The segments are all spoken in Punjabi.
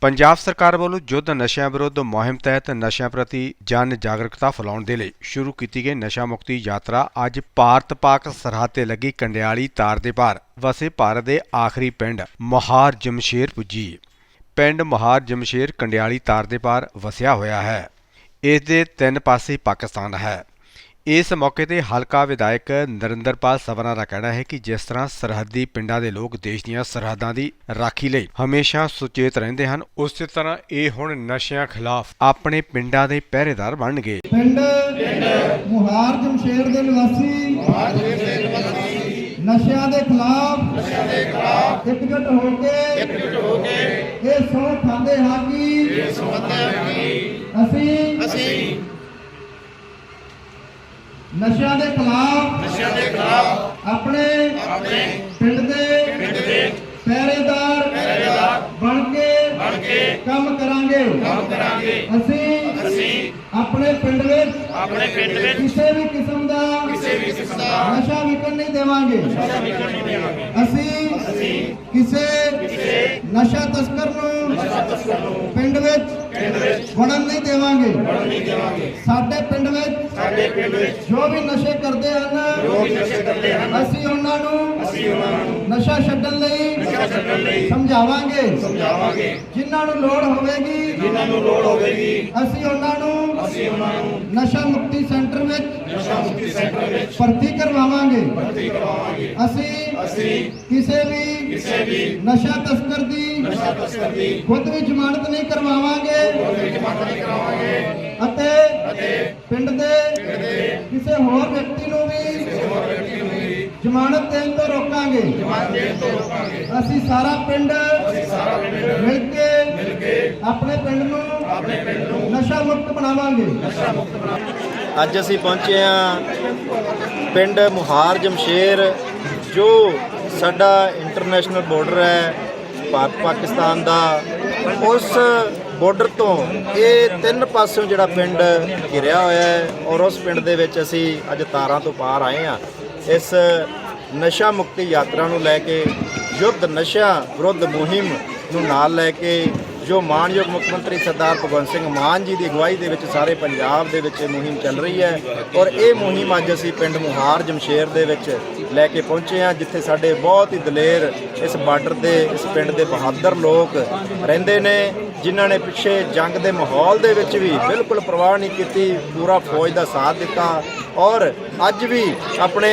ਪੰਜਾਬ ਸਰਕਾਰ ਵੱਲੋਂ ਯੁੱਧ ਨਸ਼ਿਆਂ ਵਿਰੁੱਧ ਮੁਹਿੰਮ ਤਹਿਤ ਨਸ਼ਿਆਂ ਪ੍ਰਤੀ ਜਨ ਜਾਗਰੂਕਤਾ ਫੈਲਾਉਣ ਦੇ ਲਈ ਸ਼ੁਰੂ ਕੀਤੀ ਗਈ ਨਸ਼ਾ ਮੁਕਤੀ ਯਾਤਰਾ। ਅੱਜ ਭਾਰਤ ਪਾਕ ਸਰਹੱਦ ਤੇ ਲੱਗੀ ਕੰਡਿਆਲੀ ਤਾਰ ਦੇ ਪਾਰ ਵਸੇ ਭਾਰਤ ਦੇ ਆਖਰੀ ਪਿੰਡ ਮਹਾਰ ਜਮਸ਼ੇਰ ਪੁੱਜੀ। ਪਿੰਡ ਮਹਾਰ ਜਮਸ਼ੇਰ ਕੰਡਿਆਲੀ ਤਾਰ ਦੇ ਪਾਰ ਵਸਿਆ ਹੋਇਆ ਹੈ। ਇਸ ਦੇ ਤਿੰਨ ਪਾਸੇ ਪਾਕਿਸਤਾਨ ਹੈ। ਇਸ ਮੌਕੇ ਤੇ ਹਲਕਾ ਵਿਧਾਇਕ ਨਰਿੰਦਰਪਾਲ ਸਵਰਾ ਦਾ ਕਹਿਣਾ ਹੈ ਕਿ ਜਿਸ ਤਰ੍ਹਾਂ ਸਰਹੱਦੀ ਪਿੰਡਾਂ ਦੇ ਲੋਕ ਦੇਸ਼ ਦੀਆਂ ਸਰਹੱਦਾਂ ਦੀ ਰਾਖੀ ਲਈ ਹਮੇਸ਼ਾ ਸੁਚੇਤ ਰਹਿੰਦੇ ਹਨ, ਉਸੇ ਤਰ੍ਹਾਂ ਇਹ ਹੁਣ ਨਸ਼ਿਆਂ ਖਿਲਾਫ ਆਪਣੇ ਪਿੰਡਾਂ ਦੇ ਪਹਿਰੇਦਾਰ ਬਣਨਗੇ। ਪਿੰਡ ਮੁਹਾਰ ਜਮਸ਼ੇਰ ਦੇ ਨਿਵਾਸੀ, ਨਸ਼ਿਆਂ ਦੇ ਖਿਲਾਫ ਨਸ਼ਿਆਂ ਦੇ ਖਿਲਾਫ ਇਕਜੁੱਟ ਹੋ ਕੇ ਇਕਜੁੱਟ ਹੋ ਕੇ ਇਹ ਸਹੁੰ ਖਾਂਦੇ ਹਾਂ ਕਿ ਇਹ ਸਹੁੰ ਅਸੀਂ ਅਸੀਂ ਨਸ਼ਿਆਂ ਦੇ ਖਿਲਾਫ ਨਸ਼ਿਆਂ ਦੇ ਖਿਲਾਫ ਆਪਣੇ ਆਪਣੇ ਪਿੰਡ ਦੇ ਪਿੰਡ ਦੇ ਪਹਿਰੇਦਾਰ ਪਹਿਰੇਦਾਰ ਬਣ ਕੇ ਬਣ ਕੇ ਕੰਮ ਕਰਾਂਗੇ। ਕੰਮ ਕਰਾਂਗੇ। ਅਸੀਂ ਅਸੀਂ ਆਪਣੇ ਪਿੰਡ ਵਿੱਚ ਆਪਣੇ ਪਿੰਡ ਵਿੱਚ ਕਿਸੇ ਵੀ ਕਿਸਮ ਦਾ ਕਿਸੇ ਵੀ ਕਿਸਮ ਦਾ ਨਸ਼ਾ ਵਿਕਣ ਨਹੀਂ ਦੇਵਾਂਗੇ। ਨਸ਼ਾ ਵਿਕਣ ਨਹੀਂ ਦੇਵਾਂਗੇ। ਅਸੀਂ ਅਸੀਂ ਕਿਸੇ ਕਿਸੇ ਨਸ਼ਾ ਤਸਕਰ ਨੂੰ ਨਸ਼ਾ ਤਸਕਰ ਨੂੰ ਪਿੰਡ ਵਿੱਚ ਪਿੰਡ ਵਿੱਚ ਵੜਨ ਨਹੀਂ ਦੇਵਾਂਗੇ ਵੜਨ ਨਹੀਂ ਦੇਵਾਂਗੇ। ਸਾਡੇ ਪਿੰਡ ਵਿੱਚ ਸਾਡੇ ਪਿੰਡ ਵਿੱਚ ਜੋ ਵੀ ਨਸ਼ੇ ਕਰਦੇ ਹਨ ਜੋ ਵੀ ਨਸ਼ੇ ਕਰਦੇ ਹਨ ਅਸੀਂ ਉਹਨਾਂ ਨੂੰ ਅਸੀਂ ਉਹਨਾਂ ਨੂੰ ਨਸ਼ਾ ਛੱਡਣ ਲਈ ਨਸ਼ਾ ਛੱਡਣ ਲਈ ਸਮਝਾਵਾਂਗੇ। ਸਮਝਾਵਾਂਗੇ। ਜਿਨ੍ਹਾਂ ਨੂੰ ਲੋੜ ਹੋਵੇਗੀ ਜਿਨ੍ਹਾਂ ਨੂੰ ਲੋੜ ਹੋਵੇਗੀ ਅਸੀਂ ਉਹਨਾਂ ਨੂੰ ਅਸੀਂ ਉਹਨਾਂ ਨੂੰ ਨਸ਼ਾ ਮੁਕਤੀ ਸੈਂਟਰ ਵਿੱਚ ਨਸ਼ਾ ਮੁਕਤੀ ਸੈਂਟਰ ਵਿੱਚ ਭਰਤੀ ਕਰਵਾਵਾਂਗੇ। ਭਰਤੀ ਕਰਵਾਵਾਂਗੇ। ਅਸੀਂ ਕਿਸੇ ਵੀ ਕਿਸੇ ਵੀ ਨਸ਼ਾ ਤਸਕਰ ਦੀ ਨਸ਼ਾ ਤਸਕਰ ਦੀ ਖੁਦ ਵੀ ਜ਼ਮਾਨਤ ਨਹੀਂ ਕਰਵਾਵਾਂਗੇ। ਜਮਾਨਤ ਨਹੀਂ ਕਰਾਵਾਂਗੇ ਅਤੇ ਪਿੰਡ ਦੇ ਕਿਸੇ ਹੋਰ ਵਿਅਕਤੀ ਨੂੰ ਵੀ ਜ਼ਮਾਨਤ ਦੇਣ ਤੋਂ ਰੋਕਾਂਗੇ। ਜਮਾਨਤ ਦੇਣ ਤੋਂ ਰੋਕਾਂਗੇ। ਅਸੀਂ ਸਾਰਾ ਪਿੰਡ ਸਾਰਾ ਪਿੰਡ ਮਿਲ ਕੇ ਮਿਲ ਕੇ ਆਪਣੇ ਪਿੰਡ ਨੂੰ ਆਪਣੇ ਪਿੰਡ ਨੂੰ ਨਸ਼ਾ ਮੁਕਤ ਬਣਾਵਾਂਗੇ। ਨਸ਼ਾ ਮੁਕਤ ਬਣਾ ਅੱਜ ਅਸੀਂ ਪਹੁੰਚੇ ਹਾਂ ਪਿੰਡ ਮੁਹਾਰ ਜਮਸ਼ੇਰ ਜੋ ਸਾਡਾ ਇੰਟਰਨੈਸ਼ਨਲ ਬਾਰਡਰ ਹੈ, ਭਾਰਤ ਪਾਕਿਸਤਾਨ ਦਾ, ਉਸ ਬਾਰਡਰ ਤੋਂ ਇਹ ਤਿੰਨ ਪਾਸਿਓਂ ਜਿਹੜਾ ਪਿੰਡ ਘਿਰਿਆ ਹੋਇਆ ਹੈ ਔਰ ਉਸ ਪਿੰਡ ਦੇ ਵਿੱਚ ਅਸੀਂ ਅੱਜ ਤਾਰਾਂ ਤੋਂ ਪਾਰ ਆਏ ਹਾਂ। ਇਸ ਨਸ਼ਾ ਮੁਕਤੀ ਯਾਤਰਾ ਨੂੰ ਲੈ ਕੇ, ਯੁੱਧ ਨਸ਼ਾ ਵਿਰੁੱਧ ਮੁਹਿੰਮ ਨੂੰ ਨਾਲ ਲੈ ਕੇ ਜੋ ਮਾਨਯੋਗ ਮੁੱਖ ਮੰਤਰੀ ਸਰਦਾਰ ਭਗਵੰਤ ਸਿੰਘ ਮਾਨ ਜੀ ਦੀ ਅਗਵਾਈ ਦੇ ਵਿੱਚ ਸਾਰੇ ਪੰਜਾਬ ਦੇ ਵਿੱਚ ਇਹ ਮੁਹਿੰਮ ਚੱਲ ਰਹੀ ਹੈ ਔਰ ਇਹ ਮੁਹਿੰਮ ਅੱਜ ਅਸੀਂ ਪਿੰਡ ਮੁਹਾਰ ਜਮਸ਼ੇਰ ਦੇ ਵਿੱਚ ਲੈ ਕੇ ਪਹੁੰਚੇ ਹਾਂ, ਜਿੱਥੇ ਸਾਡੇ ਬਹੁਤ ਹੀ ਦਲੇਰ ਇਸ ਬਾਰਡਰ ਦੇ, ਇਸ ਪਿੰਡ ਦੇ ਬਹਾਦਰ ਲੋਕ ਰਹਿੰਦੇ ਨੇ, ਜਿਨ੍ਹਾਂ ਨੇ ਪਿੱਛੇ ਜੰਗ ਦੇ ਮਾਹੌਲ ਦੇ ਵਿੱਚ ਵੀ ਬਿਲਕੁਲ ਪਰਵਾਹ ਨਹੀਂ ਕੀਤੀ, ਪੂਰਾ ਫੌਜ ਦਾ ਸਾਥ ਦਿੱਤਾ ਔਰ ਅੱਜ ਵੀ ਆਪਣੇ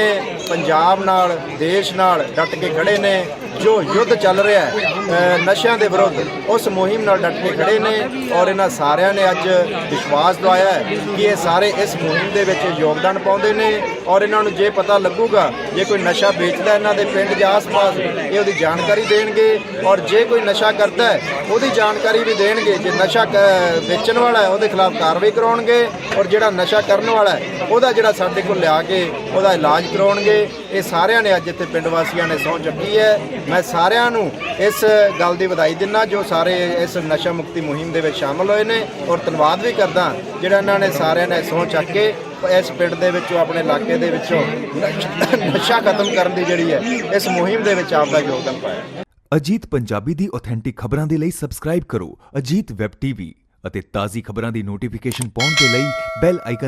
ਪੰਜਾਬ ਨਾਲ, ਦੇਸ਼ ਨਾਲ ਡਟ ਕੇ ਖੜੇ ਨੇ, ਜੋ ਯੁੱਧ ਚੱਲ ਰਿਹਾ ਹੈ ਨਸ਼ਿਆਂ ਦੇ ਵਿਰੁੱਧ, ਉਸ ਮੁਹਿੰਮ ਨਾਲ ਡਟ ਕੇ ਖੜੇ ਨੇ ਔਰ ਇਹਨਾਂ ਸਾਰਿਆਂ ਨੇ ਅੱਜ ਵਿਸ਼ਵਾਸ ਦਵਾਇਆ ਹੈ ਕਿ ਇਹ ਸਾਰੇ ਇਸ ਮੁਹਿੰਮ ਦੇ ਵਿੱਚ ਯੋਗਦਾਨ ਪਾਉਂਦੇ ਨੇ ਔਰ ਇਹਨਾਂ ਨੂੰ ਜੇ ਪਤਾ ਲੱਗੂਗਾ ਜੇ ਕੋਈ ਨਸ਼ਾ ਵੇਚਦਾ ਇਹਨਾਂ ਦੇ ਪਿੰਡ ਦੇ ਆਸ-ਪਾਸ, ਇਹ ਉਹਦੀ ਜਾਣਕਾਰੀ ਦੇਣਗੇ ਔਰ ਜੇ ਕੋਈ ਨਸ਼ਾ ਕਰਦਾ ਹੈ, ਉਹਦੀ ਜਾਣਕਾਰੀ ਵੀ ਦੇਣਗੇ। ਜੇ ਨਸ਼ਾ ਕ- ਵੇਚਣ ਵਾਲਾ ਹੈ, ਉਹਦੇ ਖਿਲਾਫ ਕਾਰਵਾਈ ਕਰਾਉਣਗੇ ਔਰ ਜਿਹੜਾ ਨਸ਼ਾ ਕਰਨ ਵਾਲਾ ਹੈ, ਉਹਦਾ ਜਿਹੜਾ ਸਾਡੇ ਕੋਲ ਲਿਆ ਕੇ ਉਹਦਾ ਇਲਾਜ ਕਰਾਉਣਗੇ। ਇਹ ਸਾਰਿਆਂ ਨੇ ਅੱਜ ਇੱਥੇ ਪਿੰਡ ਵਾਸੀਆਂ ਨੇ ਸਹੁੰ ਚੱਕੀ ਹੈ। ਮੈਂ ਸਾਰਿਆਂ ਨੂੰ ਇਸ ਗੱਲ ਦੀ ਵਧਾਈ ਦਿੰਦਾ ਜੋ ਸਾਰੇ ਇਸ ਨਸ਼ਾ ਮੁਕਤੀ ਮੁਹਿੰਮ ਦੇ ਵਿੱਚ ਸ਼ਾਮਲ ਹੋਏ ਨੇ ਔਰ ਧੰਨਵਾਦ ਵੀ ਕਰਦਾ ਜਿਹੜਾ ਇਹਨਾਂ ਨੇ ਸਾਰਿਆਂ ਨੇ ਸਹੁੰ ਚੱਕ ਕੇ ਇਸ ਪਿੰਡ ਦੇ ਵਿੱਚੋਂ, ਆਪਣੇ ਇਲਾਕੇ ਦੇ ਵਿੱਚੋਂ ਨਸ਼ਾ- ਖਤਮ ਕਰਨ ਦੀ ਜਿਹੜੀ ਹੈ, ਇਸ ਮੁਹਿੰਮ ਦੇ ਵਿੱਚ ਆਪਦਾ ਯੋਗਦਾਨ ਪਾਇਆ। ਅਜੀਤ ਪੰਜਾਬੀ ਦੀ ਆਥੈਂਟਿਕ ਖਬਰਾਂ ਦੇ ਲਈ ਸਬਸਕ੍ਰਾਈਬ ਕਰੋ ਅਜੀਤ ਵੈਬ ਟੀਵੀ ਅਤੇ ਤਾਜ਼ੀ ਖਬਰਾਂ ਦੀ ਨੋਟੀਫਿਕੇਸ਼ਨ ਪਾਉਣ ਦੇ ਲਈ ਬੈਲ ਆਈਕਨ